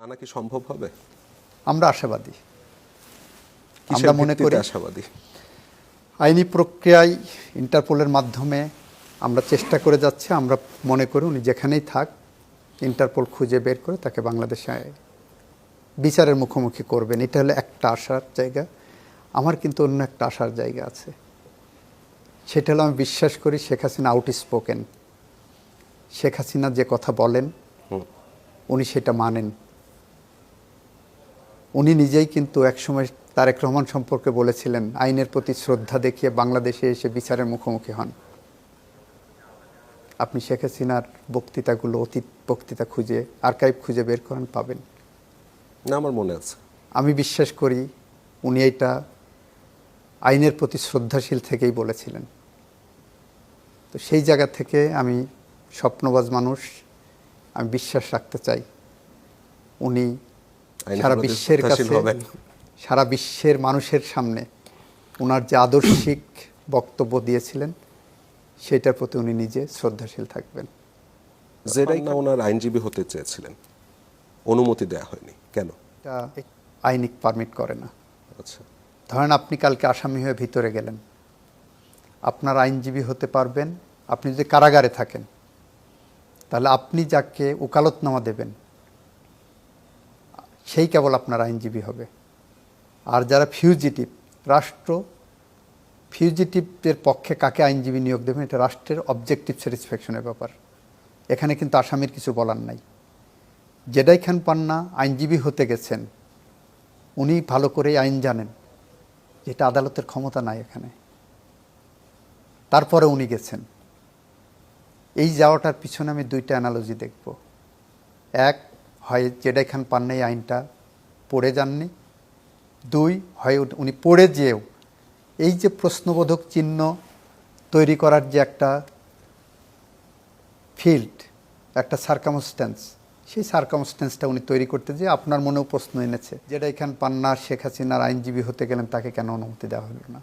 আনা কি সম্ভব হবে? আমরা আশাবাদী। আমরা মনে করি আশাবাদী? আইনি প্রক্রিয়ায় ইন্টারপোলের মাধ্যমে আমরা চেষ্টা করে যাচ্ছি আমরা মনে করি উনি যেখানেই থাক ইন্টারপোল খুঁজে বের করে তাকে বাংলাদেশে বিচারের মুখোমুখি করবেন। এটা হলো একটা আশার জায়গা। আমার কিন্তু অন্য একটা আশার জায়গা আছে। সেটা হলো আমি বিশ্বাস করি শেখ হাসিনা আউট স্পোকেন শেখ হাসিনা যে কথা বলেন উনি সেটা মানেন। উনি নিজেই কিন্তু একসময় তারেক রহমান সম্পর্কে বলেছিলেন আইনের প্রতি শ্রদ্ধা দেখিয়ে বাংলাদেশে এসে বিচারের মুখোমুখি হন। আপনি শেখ হাসিনার বক্তৃতাগুলো অতীত বক্তৃতা খুঁজে আর্কাইভ খুঁজে বের করেন পাবেন। না আমার মনে আছে। আমি বিশ্বাস করি উনি এটা আইনের প্রতি শ্রদ্ধাশীল থেকেই বলেছিলেন। তো সেই জায়গা থেকে আমি স্বপ্নবাজ মানুষ আমি বিশ্বাস রাখতে চাই। উনি সারা বিশ্বের কাছে সারা বিশ্বের মানুষের সামনে ওনার যে আদর্শিক বক্তব্য দিয়েছিলেন সেটার প্রতি উনি নিজে শ্রদ্ধাশীল থাকবেন। জেরাই না ওনার আইনজীবী হতে চেয়েছিলেন? অনুমতি দেয়া হয়নি। কেন? এটা আইনিক পারমিট করে না। আচ্ছা। ধরেন আপনি কালকে আসামি হয়ে ভিতরে গেলেন। আপনার আইনজীবী হতে পারবেন আপনি যদি কারাগারে থাকেন তাহলে আপনি যাকে ওকালতনামা দেবেন সেই কেবল আপনার আইনজীবী হবে। আর যারা ফিউজিটিভ রাষ্ট্র ফিউজিটিভদের পক্ষে কাকে আইনজীবী নিয়োগ দেবেন, এটা রাষ্ট্রের অবজেক্টিভ স্যাটিসফ্যাকশনের ব্যাপার। এখানে কিন্তু আসামির কিছু বলার নাই। জেডাই খান পান্না আইনজীবী হতে গেছেন। উনি ভালো করেই আইন জানেন যেটা আদালতের ক্ষমতা নাই এখানে। তারপরে উনি গেছেন। এই যাওয়াটার পিছনে আমি দুইটা অ্যানালজি দেখব। এক হয় জেডাই খান পান্না এই আইনটা পড়ে যাননি। দুই হয় উনি- পড়ে যেও। এই যে প্রশ্নবোধক চিহ্ন তৈরি করার যে একটা ফিল্ড, একটা সার্কামস্ট্যান্স সেই সার্কামস্ট্যান্সটা উনি তৈরি করতে যে আপনার মনেও প্রশ্ন এনেছে যেটা এখান পান্না শেখ হাসিনার আইনজীবী হতে গেলেন তাকে কেন অনুমতি দেওয়া হলো না?